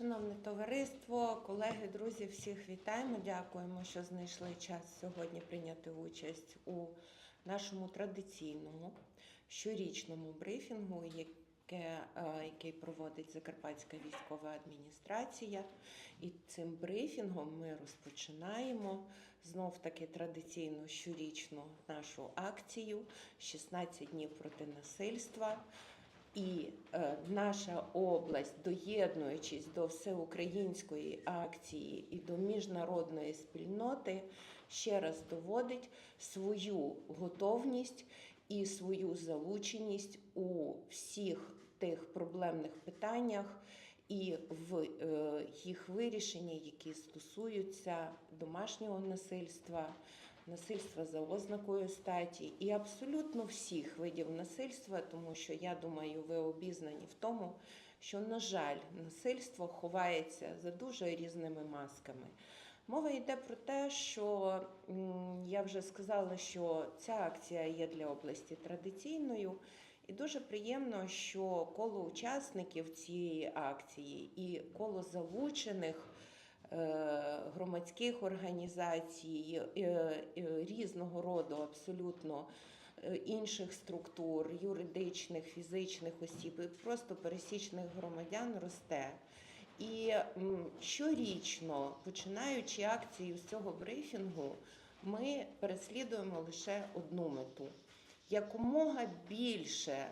Шановне товариство, колеги, друзі, всіх вітаємо. Дякуємо, що знайшли час сьогодні прийняти участь у нашому традиційному щорічному брифінгу, е, який проводить Закарпатська військова адміністрація. І цим брифінгом ми розпочинаємо знов таки традиційну щорічну нашу акцію 16 днів проти насильства. І е, наша область, доєднуючись до всеукраїнської акції і до міжнародної спільноти, ще раз доводить свою готовність і свою залученість у всіх тих проблемних питаннях і в е, їх вирішенні, які стосуються домашнього насильства, насильства за ознакою статі і абсолютно всіх видів насильства, тому що я думаю, ви обізнані в тому, що, на жаль, насильство ховається за дуже різними масками. Мова йде про те, що я вже сказала, що ця акція є для області традиційною. І дуже приємно, що коло учасників цієї акції і коло залучених е, громадських організацій е, різного роду абсолютно е, інших структур, юридичних, фізичних осіб, і просто пересічних громадян росте. І щорічно, починаючи акцію з цього брифінгу, ми переслідуємо лише одну мету якомога більше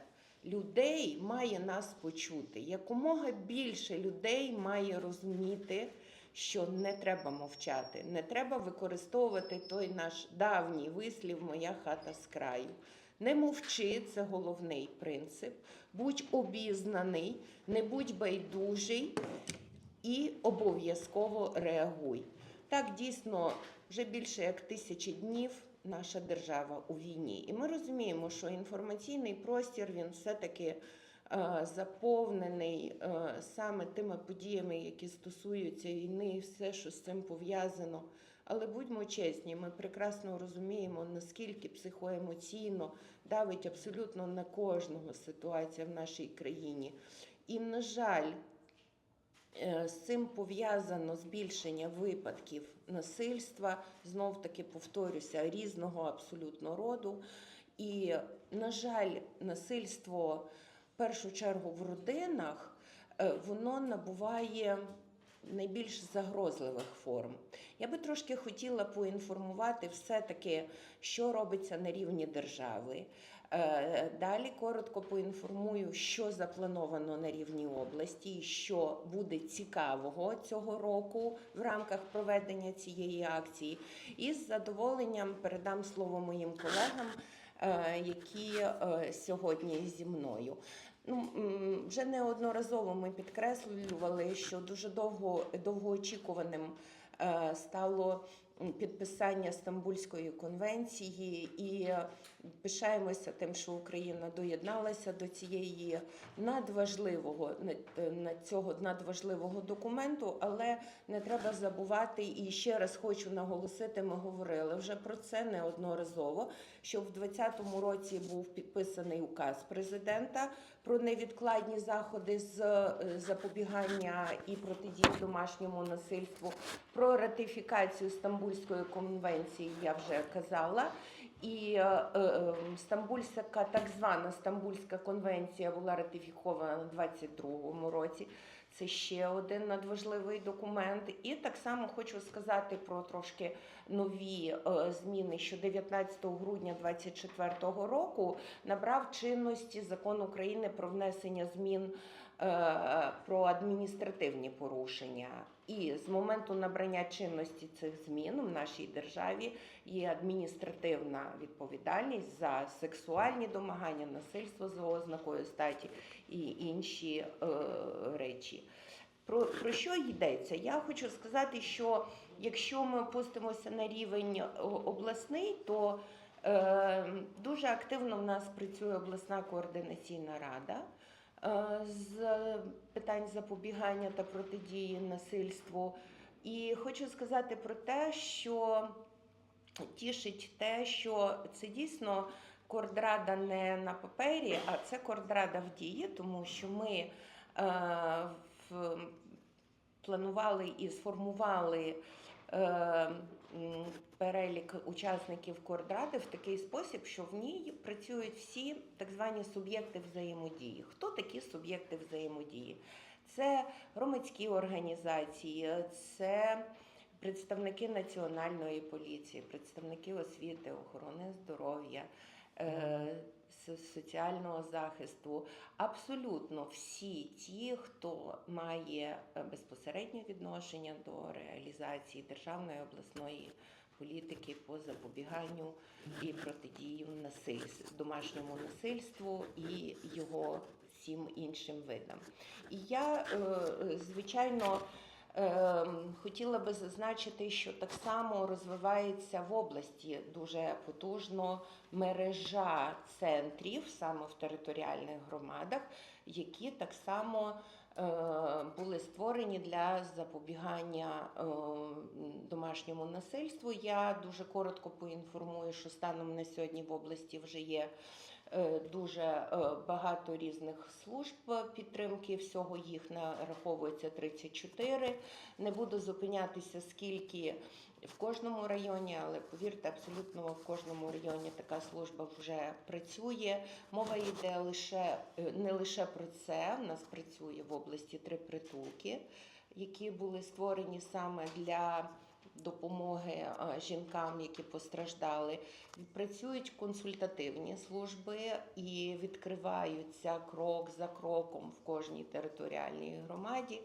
людей має нас почути, якомога більше людей має розуміти, що не треба мовчати, не треба використовувати той наш давній вислів Моя хата з краю. Не мовчи, це головний принцип. Будь обізнаний, не будь байдужий і обов'язково реагуй. Так дійсно вже більше як тисячі днів наша держава у війні. І ми розуміємо, що інформаційний простір він все-таки е, заповнений е, саме тими подіями, які стосуються війни, і все, що з цим пов'язано. Але будьмо чесні, ми прекрасно розуміємо, наскільки психоемоційно давить абсолютно на кожного ситуація в нашій країні. І, на жаль, З цим пов'язано збільшення випадків насильства, знов таки повторюся, різного абсолютно роду. І, на жаль, насильство в першу чергу в родинах е, воно набуває найбільш загрозливих форм. Я би трошки хотіла поінформувати все-таки, що робиться на рівні держави. Е, Далі коротко поінформую, що заплановано на рівні області, і що буде цікавого цього року в рамках проведення цієї акції. І з задоволенням передам слово моїм колегам, е, які е, сьогодні зі мною. Ну, вже неодноразово ми підкреслювали, що дуже довго довгоочікуваним стало підписання Стамбульської конвенції, і е, пишаємося тим, що Україна доєдналася до цієї надважливого на- на цього надважливого документу, але не треба забувати і ще раз хочу наголосити. Ми говорили вже про це неодноразово. Що в 2020 році був підписаний указ президента про невідкладні заходи з е, запобігання і протидії домашньому насильству, про ратифікацію Стамбульської конвенції. Я вже казала. І е, е, Стамбульська, так звана Стамбульська конвенція була ратифікована у 22-му році. Це ще один надважливий документ. І так само хочу сказати про трошки нові е, зміни, що 19 грудня 2024 року набрав чинності закон України про внесення змін е, про адміністративні порушення. І з моменту набрання чинності цих змін в нашій державі є адміністративна відповідальність за сексуальні домагання, насильство за ознакою статі і інші е, речі. Про, про що йдеться? Я хочу сказати, що якщо ми опустимося на рівень обласний, то е, дуже активно в нас працює обласна координаційна рада е, з питань запобігання та протидії насильству. І хочу сказати про те, що тішить те, що це дійсно кордрада не на папері, а це кордрада в дії, тому що ми е, в спланували і сформували е, перелік учасників коордради в такий спосіб, що в ній працюють всі так звані суб'єкти взаємодії. Хто такі суб'єкти взаємодії? Це громадські організації, це представники національної поліції, представники освіти, охорони здоров'я, соціального захисту. Абсолютно всі ті, хто має е, безпосереднє відношення до реалізації державної обласної політики по запобіганню і протидії насильству, домашньому насильству і його всім іншим видам. І я, е, звичайно, Хотіла би зазначити, що так само розвивається в області дуже потужно мережа центрів саме в територіальних громадах, які так само е, були створені для запобігання е, домашньому насильству. Я дуже коротко поінформую, що станом на сьогодні в області вже є дуже е, багато різних служб підтримки. Всього їх нараховується 34. Не буду зупинятися, скільки в кожному районі, але повірте, абсолютно в кожному районі така служба вже працює. Мова йде лише е, не лише про це. У нас працює в області три притулки, які були створені саме для допомоги е, жінкам, які постраждали. Працюють консультативні служби і відкриваються крок за кроком в кожній територіальній громаді.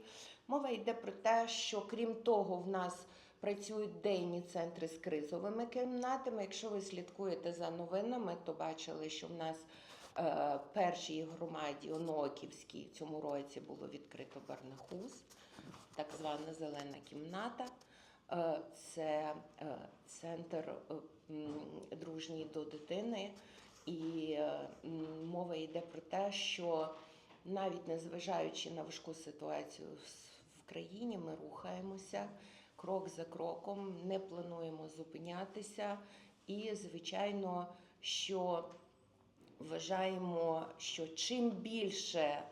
Мова йде про те, що крім того, в нас працюють денні центри з кризовими кімнатами. Якщо ви слідкуєте за новинами, то бачили, що в нас е, першій громаді Оноківській цьому році було відкрито Барнахус, так звана зелена кімната. Е, Це е, центр е, дружній до дитини, і мова йде про те, що навіть незважаючи на важку ситуацію в країні, ми рухаємося крок за кроком, не плануємо зупинятися. І, звичайно, що вважаємо, що чим більше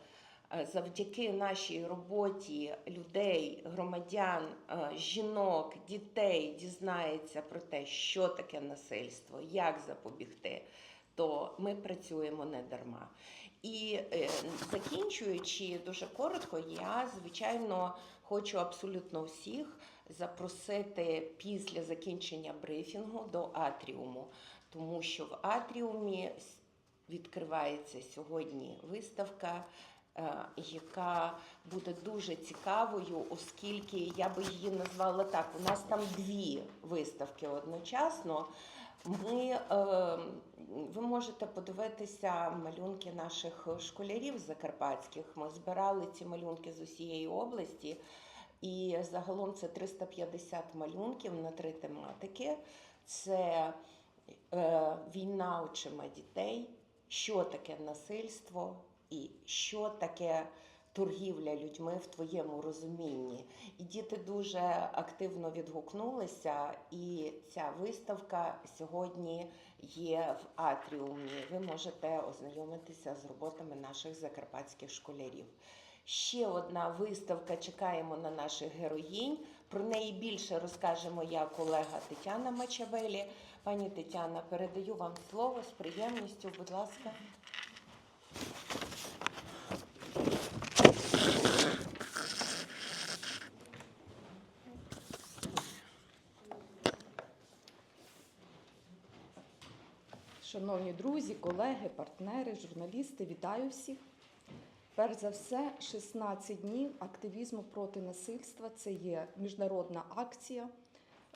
завдяки нашій роботі людей, громадян, е, жінок, дітей дізнається про те, що таке насильство, як запобігти, то ми працюємо не дарма. І е, закінчуючи дуже коротко, я звичайно хочу абсолютно всіх запросити після закінчення брифінгу до атріуму, тому що в атріумі відкривається сьогодні виставка. Е, Яка буде дуже цікавою, оскільки я би її назвала так: у нас там дві виставки одночасно. Ми, е, ви можете подивитися малюнки наших школярів закарпатських. Ми збирали ці малюнки з усієї області, і загалом це 350 малюнків на три тематики: це е, війна очима дітей, що таке насильство і що таке. Торгівля людьми в твоєму розумінні, і діти дуже активно відгукнулися. І ця виставка сьогодні є в атріумі. Ви можете ознайомитися з роботами наших закарпатських школярів. Ще одна виставка. Чекаємо на наших героїнь. Про неї більше розкаже моя колега Тетяна Мачавелі. Пані Тетяна, передаю вам слово з приємністю. Будь ласка. Шановні друзі, колеги, партнери, журналісти, вітаю всіх. Перш за все, 16 днів активізму проти насильства це є міжнародна акція.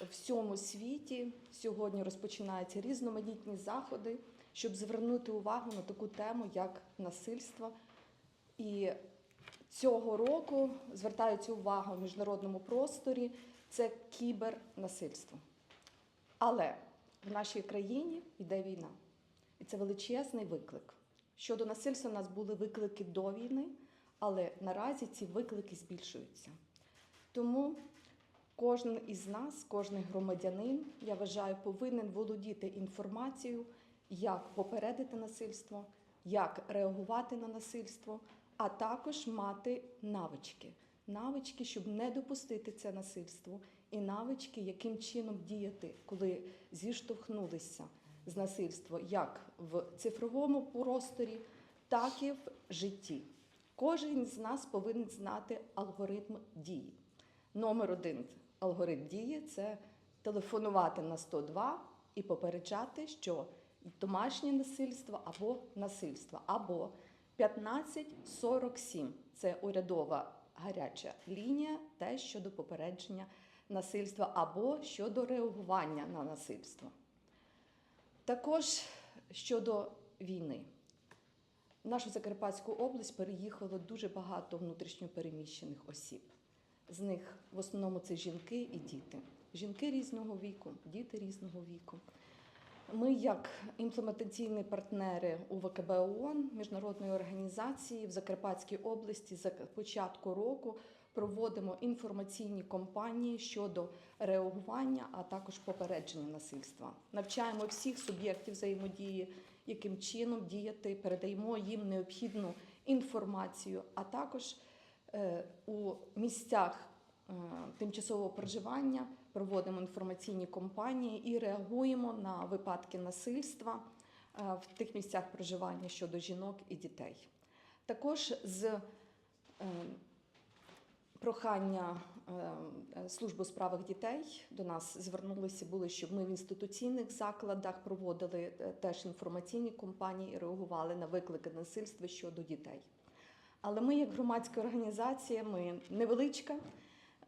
В всьому світі сьогодні розпочинаються різноманітні заходи, щоб звернути увагу на таку тему, як насильство. І цього року звертаються увагу в міжнародному просторі це кібернасильство. Але в нашій країні йде війна, і це величезний виклик. Щодо насильства, у нас були виклики до війни, але наразі ці виклики збільшуються. Тому кожен із нас, кожен громадянин, я вважаю, повинен володіти інформацією, як попередити насильство, як реагувати на насильство, а також мати навички. навички, щоб не допустити це насильство, і навички, яким чином діяти, коли зіштовхнулися з насильством як в цифровому просторі, так і в житті. Кожен з нас повинен знати алгоритм дії. Номер один алгоритм дії це телефонувати на 102 і попереджати, що домашнє насильство або насильство, або 1547 це урядова гаряча лінія, те щодо попередження насильства або щодо реагування на насильство. Також щодо війни. В нашу Закарпатську область переїхало дуже багато внутрішньопереміщених осіб. З них в основному це жінки і діти. Жінки різного віку, діти різного віку. Ми, як імплементаційні партнери УВКБ ООН, міжнародної організації в Закарпатській області з початку року проводимо інформаційні кампанії щодо реагування, а також попередження насильства. Навчаємо всіх суб'єктів взаємодії, яким чином діяти, передаємо їм необхідну інформацію, а також е, у місцях е, тимчасового проживання проводимо інформаційні кампанії і реагуємо на випадки насильства е, в тих місцях проживання щодо жінок і дітей. Також з прохання е, служби у справах дітей до нас звернулися були, щоб ми в інституційних закладах проводили е, теж інформаційні кампанії і реагували на виклики насильства щодо дітей. Але ми, як громадська організація, ми невеличка.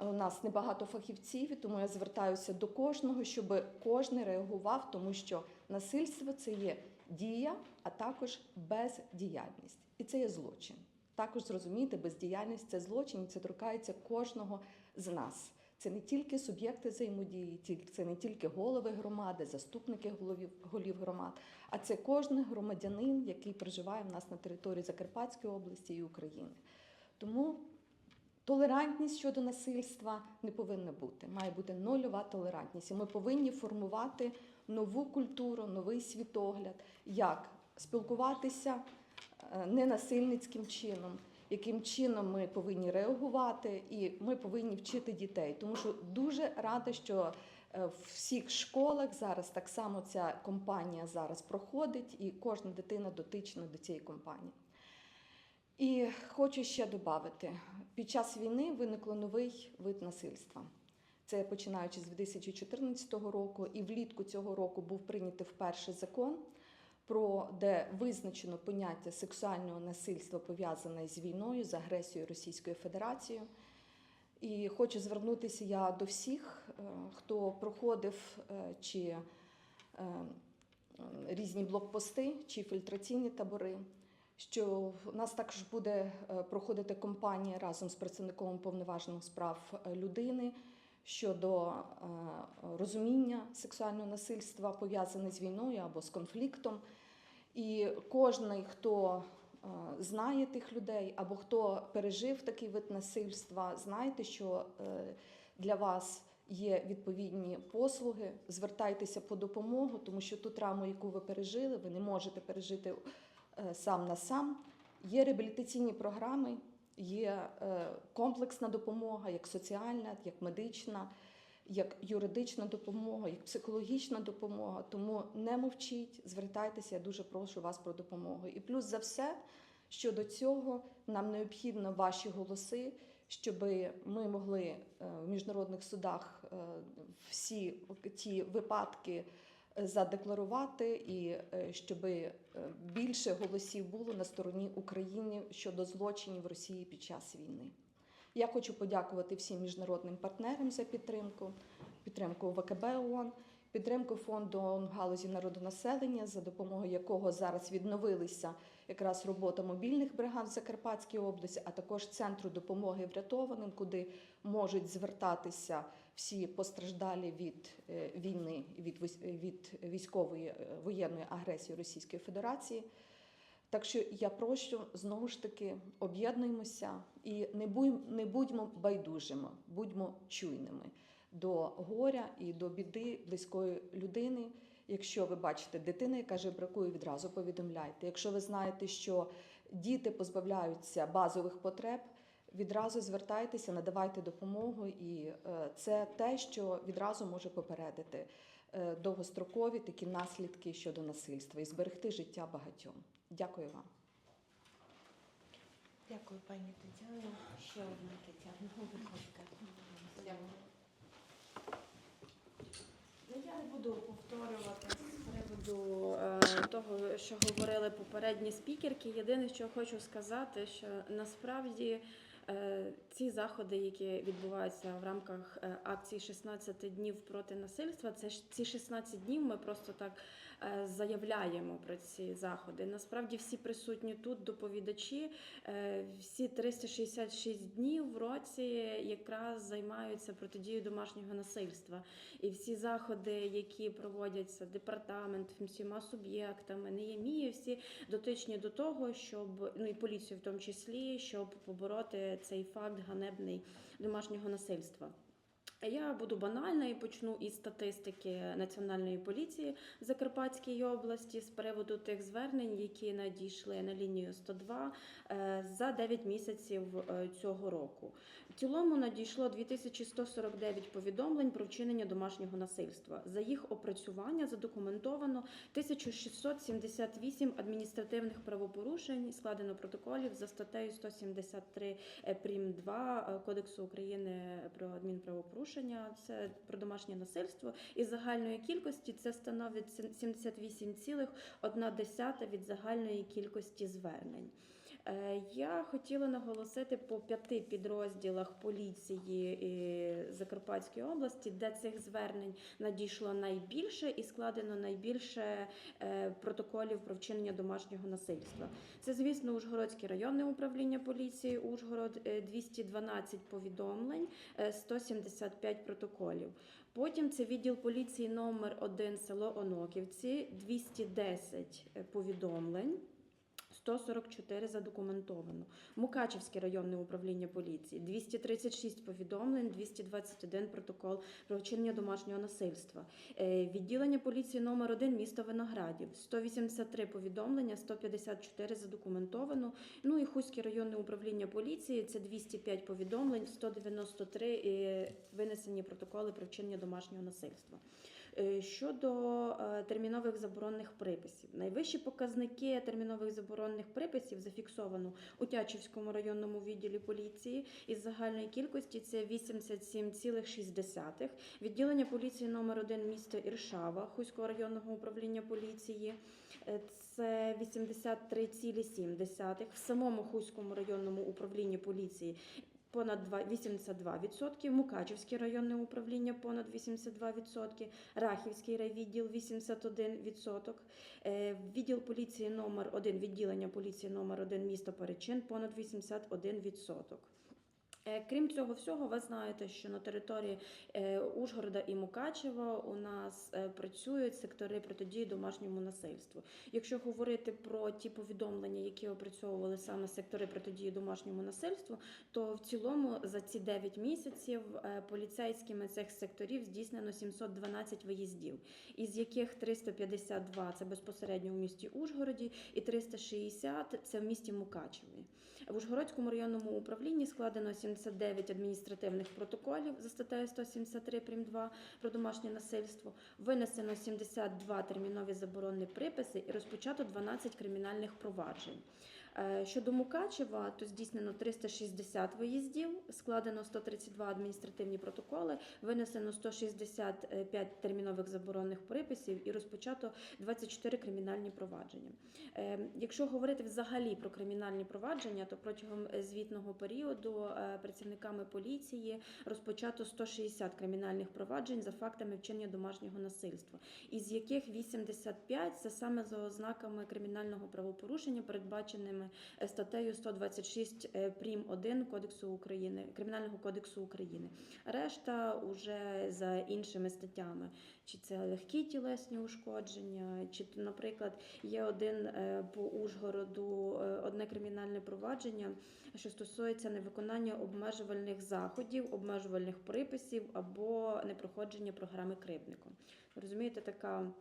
У нас небагато фахівців, і тому я звертаюся до кожного, щоб кожен реагував, тому що насильство це є дія, а також бездіяльність. І це є злочин. Також зрозуміти, бездіяльність це злочин, це торкається кожного з нас. Це не тільки суб'єкти взаємодії, це не тільки голови громади, заступники голів, голів громад, а це кожен громадянин, який проживає в нас на території Закарпатської області і України. Тому Толерантність щодо насильства не повинна бути. Має бути нульова толерантність. І ми повинні формувати нову культуру, новий світогляд, як спілкуватися ненасильницьким чином, яким чином ми повинні реагувати, і ми повинні вчити дітей. Тому що дуже рада, що е, в всіх школах зараз так само ця компанія зараз проходить, і кожна дитина дотична до цієї компанії. І хочу ще додати: під час війни виникло новий вид насильства. Це починаючи з 2014 року, і влітку цього року був прийнятий вперше закон, про де визначено поняття сексуального насильства пов'язане з війною, з агресією Російської Федерації. І хочу звернутися я до всіх, е, хто проходив е, чи е, різні блокпости, чи фільтраційні табори що в нас також буде проходити компанія разом з представником уповноважених справ людини щодо розуміння сексуального насильства, пов'язане з війною або з конфліктом. І кожен, хто е, знає тих людей або хто пережив такий вид насильства, знайте, що е, для вас є відповідні послуги. Звертайтеся по допомогу, тому що ту травму, яку ви пережили, ви не можете пережити е, сам на сам. Є реабілітаційні програми, є комплексна допомога, як соціальна, як медична, як юридична допомога, як психологічна допомога. Тому не мовчіть, звертайтеся, я дуже прошу вас про допомогу. І плюс за все, щодо цього, нам необхідно ваші голоси, щоб ми могли е, в міжнародних судах е, всі ті випадки е, задекларувати, і щоб більше голосів було на стороні України щодо злочинів Росії під час війни. Я хочу подякувати всім міжнародним партнерам за підтримку, підтримку ВКБ ООН, підтримку фонду ООН в галузі народонаселення, за допомогою якого зараз відновилися якраз робота мобільних бригад в Закарпатській області, а також центру допомоги врятованим, куди можуть звертатися всі постраждалі від е, війни, від, від військової е, воєнної агресії Російської Федерації. Так що я прошу знову ж таки об'єднуємося і не будьмо, не будьмо байдужими, будьмо чуйними до горя і до біди близької людини. Якщо ви бачите дитину, яка жебракує, відразу повідомляйте. Якщо ви знаєте, що діти позбавляються базових потреб, відразу звертайтеся, надавайте допомогу, і е, це те, що відразу може попередити е, довгострокові такі наслідки щодо насильства і зберегти життя багатьом. Дякую вам. Дякую, пані Тетяно. Ще одна Тетяна, будь ласка. Ну, я не буду повторювати з приводу е, того, що говорили попередні спікерки. Єдине, що хочу сказати, що насправді е, ці заходи, які відбуваються в рамках е, акції 16 днів проти насильства, це ж ці 16 днів ми просто так заявляємо про ці заходи. Насправді всі присутні тут доповідачі, е, всі 366 днів в році якраз займаються протидією домашнього насильства. І всі заходи, які проводяться департаментом, всіма суб'єктами, не НЕЄМІ, всі дотичні до того, щоб ну і поліцію в тому числі, щоб побороти цей факт ганебний домашнього насильства. Я буду банальна і почну із статистики Національної поліції в Закарпатській області з приводу тих звернень, які надійшли на лінію 102 е, за 9 місяців е, цього року. В цілому надійшло 2149 повідомлень про вчинення домашнього насильства. За їх опрацювання задокументовано 1678 адміністративних правопорушень, складено протоколів за статтею 173 е, прим 2 е, Кодексу України про адмінправопорушення. Це про домашнє насильство. Із загальної кількості це становить 78,1 від загальної кількості звернень. Е, Я хотіла наголосити по п'яти підрозділах поліції е, Закарпатської області, де цих звернень надійшло найбільше і складено найбільше е, протоколів про вчинення домашнього насильства. Це, звісно, Ужгородське районне управління поліції, Ужгород е, 212 повідомлень, е, 175 протоколів. Потім це відділ поліції номер 1 село Оноківці, 210 повідомлень. 144 задокументовано. Мукачівське районне управління поліції 236 повідомлень, 221 протокол про вчинення домашнього насильства. Е, Відділення поліції номер 1 місто Виноградів 183 повідомлення, 154 задокументовано. Ну і Хуське районне управління поліції це 205 повідомлень, 193 е, винесені протоколи про вчинення домашнього насильства. Е, Щодо е, термінових заборонних приписів, найвищі показники термінових заборонних приписів зафіксовано у Тячівському районному відділі поліції із загальної кількості це 87,6. Відділення поліції номер 1 місто Іршава Хуського районного управління поліції е, це 83,7. В самому Хуському районному управлінні поліції понад два- 82%, Мукачівське районне управління понад 82%, Рахівський райвідділ 81%, е, відділ поліції номер 1 відділення поліції номер 1 місто Перечин понад 81%. Е, Крім цього всього, ви знаєте, що на території е, Ужгорода і Мукачева у нас е, працюють сектори протидії домашньому насильству. Якщо говорити про ті повідомлення, які опрацьовували саме сектори протидії домашньому насильству, то в цілому за ці 9 місяців поліцейськими цих секторів здійснено 712 виїздів, із яких 352 це безпосередньо в місті Ужгороді, і 360 це в місті Мукачеві. В Ужгородському районному управлінні складено 79 адміністративних протоколів за статтею 173 прим. 2 про домашнє насильство, винесено 72 термінові заборонні приписи і розпочато 12 кримінальних проваджень. Е, Щодо Мукачева, то здійснено 360 виїздів, складено 132 адміністративні протоколи, винесено 165 термінових заборонних приписів і розпочато 24 кримінальні провадження. Е, Якщо говорити взагалі про кримінальні провадження, то протягом звітного періоду е, працівниками поліції розпочато 160 кримінальних проваджень за фактами вчинення домашнього насильства, із яких 85 це саме за ознаками кримінального правопорушення, передбаченими статтею 126 е, прим. 1 Кодексу України Кримінального кодексу України. Решта уже за іншими статтями, чи це легкі тілесні ушкодження, чи, наприклад, є один е, по Ужгороду е, одне кримінальне провадження, що стосується невиконання обмежувальних заходів, обмежувальних приписів або непроходження програми кривдником. Розумієте, така.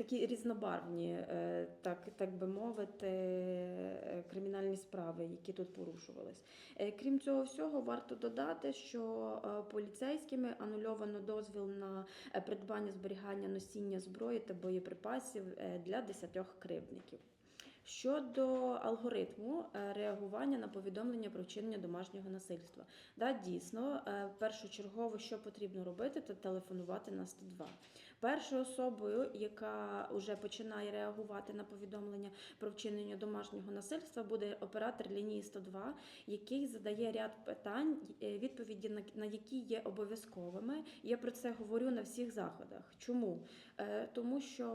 Такі різнобарвні, е, так, так би мовити, е, кримінальні справи, які тут порушувались. Е, Крім цього всього, варто додати, що поліцейськими анульовано дозвіл на придбання зберігання носіння зброї та боєприпасів для десятьох кривдників. Щодо алгоритму реагування на повідомлення про вчинення домашнього насильства, да, дійсно, першочергово, що потрібно робити, це телефонувати на 102. Першою особою, яка вже починає реагувати на повідомлення про вчинення домашнього насильства, буде оператор лінії 102, який задає ряд питань, е, відповіді на, які є обов'язковими. Я про це говорю на всіх заходах. Чому? Е, Тому що.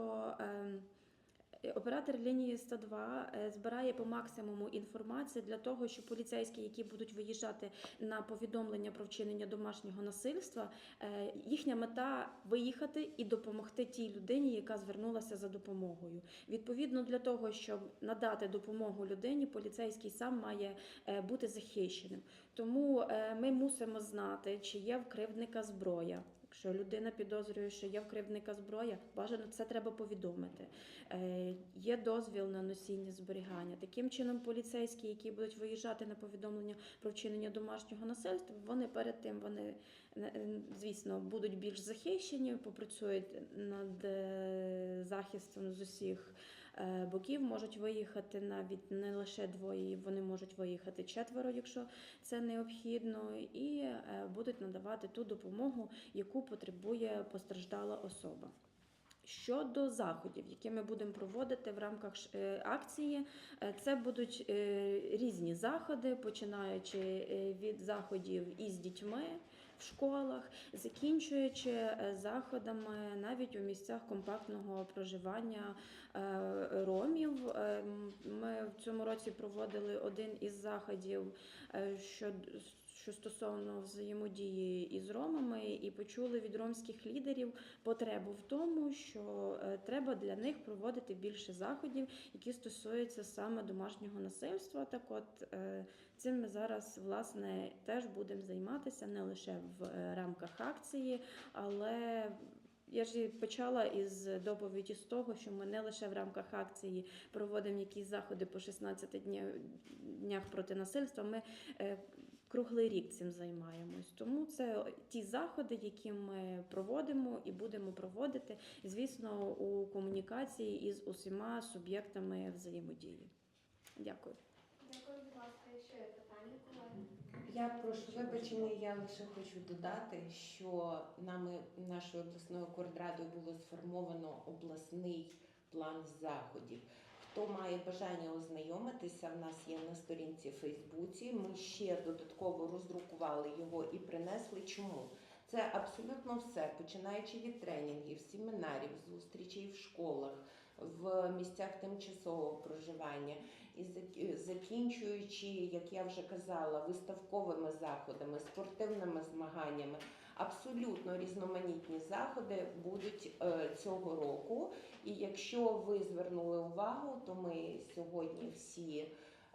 Ем, Оператор лінії 102 е, збирає по максимуму інформації для того, щоб поліцейські, які будуть виїжджати на повідомлення про вчинення домашнього насильства, е, їхня мета виїхати і допомогти тій людині, яка звернулася за допомогою. Відповідно для того, щоб надати допомогу людині, поліцейський сам має е, бути захищеним. Тому е, ми мусимо знати, чи є в кривдника зброя. Якщо людина підозрює, що є в кривдника зброя, бажано це треба повідомити. Е, Є дозвіл на носіння зберігання. Таким чином, поліцейські, які будуть виїжджати на повідомлення про вчинення домашнього насильства, вони перед тим вони е, звісно будуть більш захищені, попрацюють над е, захистом з усіх боків. Можуть виїхати навіть не лише двоє, вони можуть виїхати четверо, якщо це необхідно, і е, будуть надавати ту допомогу, яку потребує постраждала особа. Щодо заходів, які ми будемо проводити в рамках е, акції, е, це будуть е, різні заходи, починаючи е, від заходів із дітьми в школах, закінчуючи е, заходами навіть у місцях компактного проживання е, ромів. Е, Ми в цьому році проводили один із заходів, що що стосовно взаємодії із ромами, і почули від ромських лідерів потребу в тому, що е, треба для них проводити більше заходів, які стосуються саме домашнього насильства. Так, от е, цим ми зараз власне теж будемо займатися не лише в е, рамках акції, але я ж почала із доповіді з того, що ми не лише в рамках акції проводимо якісь заходи по 16 днях, проти насильства. Ми круглий рік цим займаємось. Тому це ті заходи, які ми проводимо і будемо проводити, звісно, у комунікації із усіма суб'єктами взаємодії. Дякую. Дякую, будь ласка, ще питання. Я прошу вибачення, я лише хочу додати, що нами нашою обласною коордрадою було сформовано обласний план заходів. Хто має бажання ознайомитися, в нас є на сторінці Фейсбуці. Ми ще додатково роздрукували його і принесли. Чому? Це абсолютно все, починаючи від тренінгів, семінарів, зустрічей в школах, в місцях тимчасового проживання і зак- закінчуючи, як я вже казала, виставковими заходами, спортивними змаганнями. Абсолютно різноманітні заходи будуть е, цього року. І якщо ви звернули увагу, то ми сьогодні всі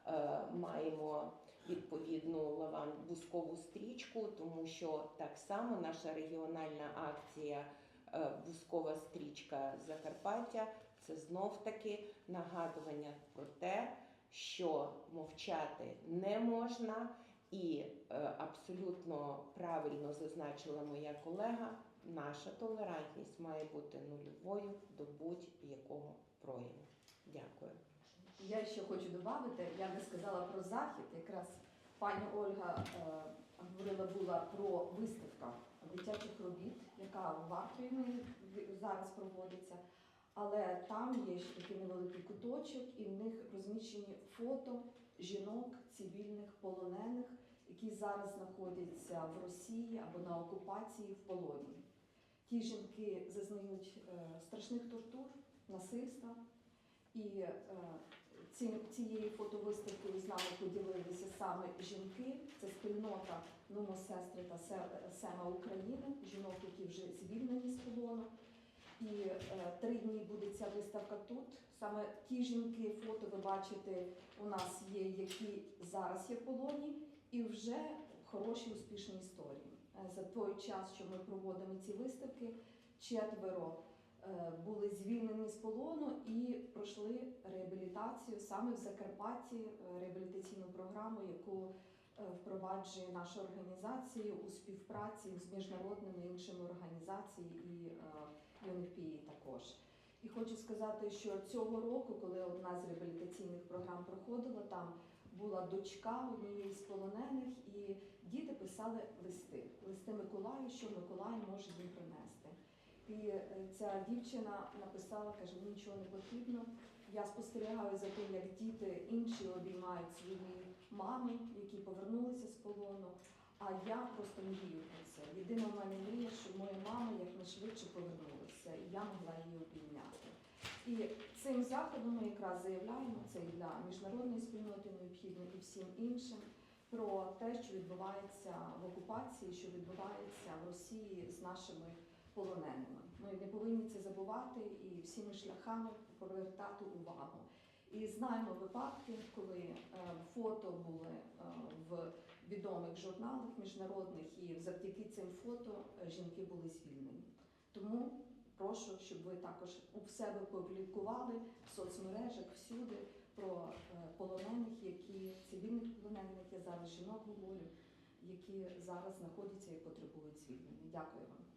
е, маємо відповідну лаван бускову стрічку, тому що так само наша регіональна акція е, Бускова стрічка Закарпаття це знов таки нагадування про те, що мовчати не можна, і е, абсолютно правильно зазначила моя колега, наша толерантність має бути нульовою до будь-якого прояву. Дякую. Я ще хочу додати, я не сказала про захід. Якраз пані Ольга е, говорила була про виставка дитячих робіт, яка в Варківні зараз проводиться. Але там є ще такий невеликий куточок, і в них розміщені фото жінок, цивільних полонених, які зараз знаходяться в Росії або на окупації в полоні. Ті жінки зазнають е, страшних тортур, насильства. І е, ці, цією фотовиставкою з нами поділилися саме жінки. Це спільнота Нумосестри та Се- Сема України, жінок, які вже звільнені з полону. І е, три дні буде ця виставка тут. Саме ті жінки, фото ви бачите, у нас є, які зараз є в полоні, і вже хороші успішні історії. Е, За той час, що ми проводимо ці виставки, четверо е, були звільнені з полону і пройшли реабілітацію саме в Закарпатті, реабілітаційну програму, яку впроваджує наша організація у співпраці з міжнародними іншими організаціями і UNFPA також. І хочу сказати, що цього року, коли одна з реабілітаційних програм проходила, там була дочка однієї з полонених, і діти писали листи. Листи Миколаю, що Миколай може їм принести. І е, ця дівчина написала, каже, нічого не потрібно. Я спостерігаю за тим, як діти інші обіймають свої мами, які повернулися з полону. А я просто мрію про це. Єдина в мене мрія, щоб моя мама якнайшвидше повернулася, і я могла її обійняти. І цим заходом ми якраз заявляємо це і для міжнародної спільноти необхідно і всім іншим про те, що відбувається в окупації, що відбувається в Росії з нашими полоненими. Ми не повинні це забувати і всіми шляхами повертати увагу. І знаємо випадки, коли е, фото були е, в відомих журналах міжнародних, і завдяки цим фото жінки були звільнені. Тому прошу, щоб ви також у себе публікували в соцмережах всюди про е, полонених, які цивільних полонених, я зараз жінок говорю, які зараз знаходяться і потребують звільнення. Дякую вам.